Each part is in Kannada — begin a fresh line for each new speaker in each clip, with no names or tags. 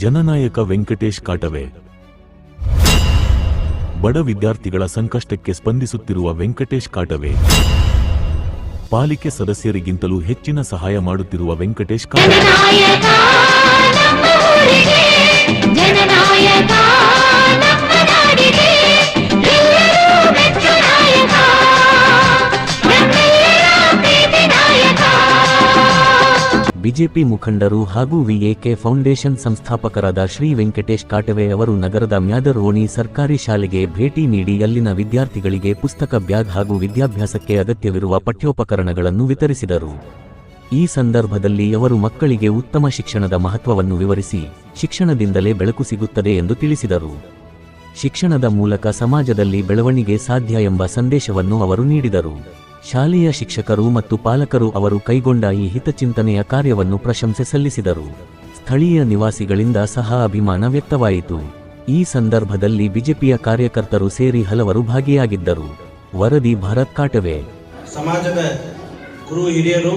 ಜನನಾಯಕ ವೆಂಕಟೇಶ್ ಕಾಟವೆ. ಬಡ ವಿದ್ಯಾರ್ಥಿಗಳ ಸಂಕಷ್ಟಕ್ಕೆ ಸ್ಪಂದಿಸುತ್ತಿರುವ ವೆಂಕಟೇಶ್ ಕಾಟವೆ. ಪಾಲಿಕೆ ಸದಸ್ಯರಿಗಿಂತಲೂ ಹೆಚ್ಚಿನ ಸಹಾಯ ಮಾಡುತ್ತಿರುವ ವೆಂಕಟೇಶ್ ಕಾಟವೆ.
ಬಿಜೆಪಿ ಮುಖಂಡರು ಹಾಗೂ ವಿಎಕೆ ಫೌಂಡೇಶನ್ ಸಂಸ್ಥಾಪಕರಾದ ಶ್ರೀ ವೆಂಕಟೇಶ್ ಕಾಟವೆ ಅವರು ನಗರದ ಮ್ಯಾದರ್ ಓಣಿ ಸರ್ಕಾರಿ ಶಾಲೆಗೆ ಭೇಟಿ ನೀಡಿ ಅಲ್ಲಿನ ವಿದ್ಯಾರ್ಥಿಗಳಿಗೆ ಪುಸ್ತಕ ಬ್ಯಾಗ್ ಹಾಗೂ ವಿದ್ಯಾಭ್ಯಾಸಕ್ಕೆ ಅಗತ್ಯವಿರುವ ಪಠ್ಯೋಪಕರಣಗಳನ್ನು ವಿತರಿಸಿದರು. ಈ ಸಂದರ್ಭದಲ್ಲಿ ಅವರು ಮಕ್ಕಳಿಗೆ ಉತ್ತಮ ಶಿಕ್ಷಣದ ಮಹತ್ವವನ್ನು ವಿವರಿಸಿ, ಶಿಕ್ಷಣದಿಂದಲೇ ಬೆಳಕು ಸಿಗುತ್ತದೆ ಎಂದು ತಿಳಿಸಿದರು. ಶಿಕ್ಷಣದ ಮೂಲಕ ಸಮಾಜದಲ್ಲಿ ಬೆಳವಣಿಗೆ ಸಾಧ್ಯ ಎಂಬ ಸಂದೇಶವನ್ನು ಅವರು ನೀಡಿದರು. ಶಾಲೆಯ ಶಿಕ್ಷಕರು ಮತ್ತು ಪಾಲಕರು ಅವರು ಕೈಗೊಂಡ ಈ ಹಿತಚಿಂತನೆಯ ಕಾರ್ಯವನ್ನು ಪ್ರಶಂಸೆ ಸಲ್ಲಿಸಿದರು. ಸ್ಥಳೀಯ ನಿವಾಸಿಗಳಿಂದ ಸಹ ಅಭಿಮಾನ ವ್ಯಕ್ತವಾಯಿತು. ಈ ಸಂದರ್ಭದಲ್ಲಿ ಬಿಜೆಪಿಯ ಕಾರ್ಯಕರ್ತರು ಸೇರಿ ಹಲವರು ಭಾಗಿಯಾಗಿದ್ದರು. ವರದಿ ಭಾರತ್ ಕಾಟವೆ.
ಸಮಾಜದ ಗುರು ಹಿರಿಯರು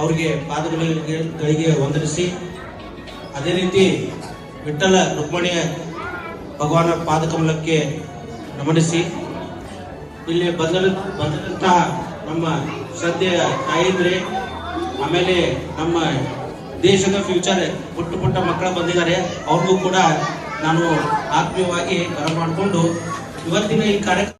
ಅವರಿಗೆ ಪಾದಗಳಿಗೆ ಗಳಿಗೆ ವಂದನಿಸಿ, ಅದೇ ರೀತಿ ವಿಠಲ ರುಕ್ಮಣಿಯ ಭಗವಾನ ಪಾದಕಮಲಕ್ಕೆ ನಮನಿಸಿ ಇಲ್ಲಿ ಬದಲ ಬಂದಂತಹ ನಮ್ಮ ಸದ್ಯ ತಾಯಂದ್ರೆ, ಆಮೇಲೆ ನಮ್ಮ ದೇಶದ ಫ್ಯೂಚರ್ ಪುಟ್ಟ ಪುಟ್ಟ ಮಕ್ಕಳು ಬಂದಿದ್ದಾರೆ. ಅವ್ರಿಗೂ ಕೂಡ ನಾನು ಆತ್ಮೀಯವಾಗಿ ಕರೆ ಮಾಡಿಕೊಂಡು ಇವತ್ತಿನ ಈ ಕಾರ್ಯಕ್ರಮ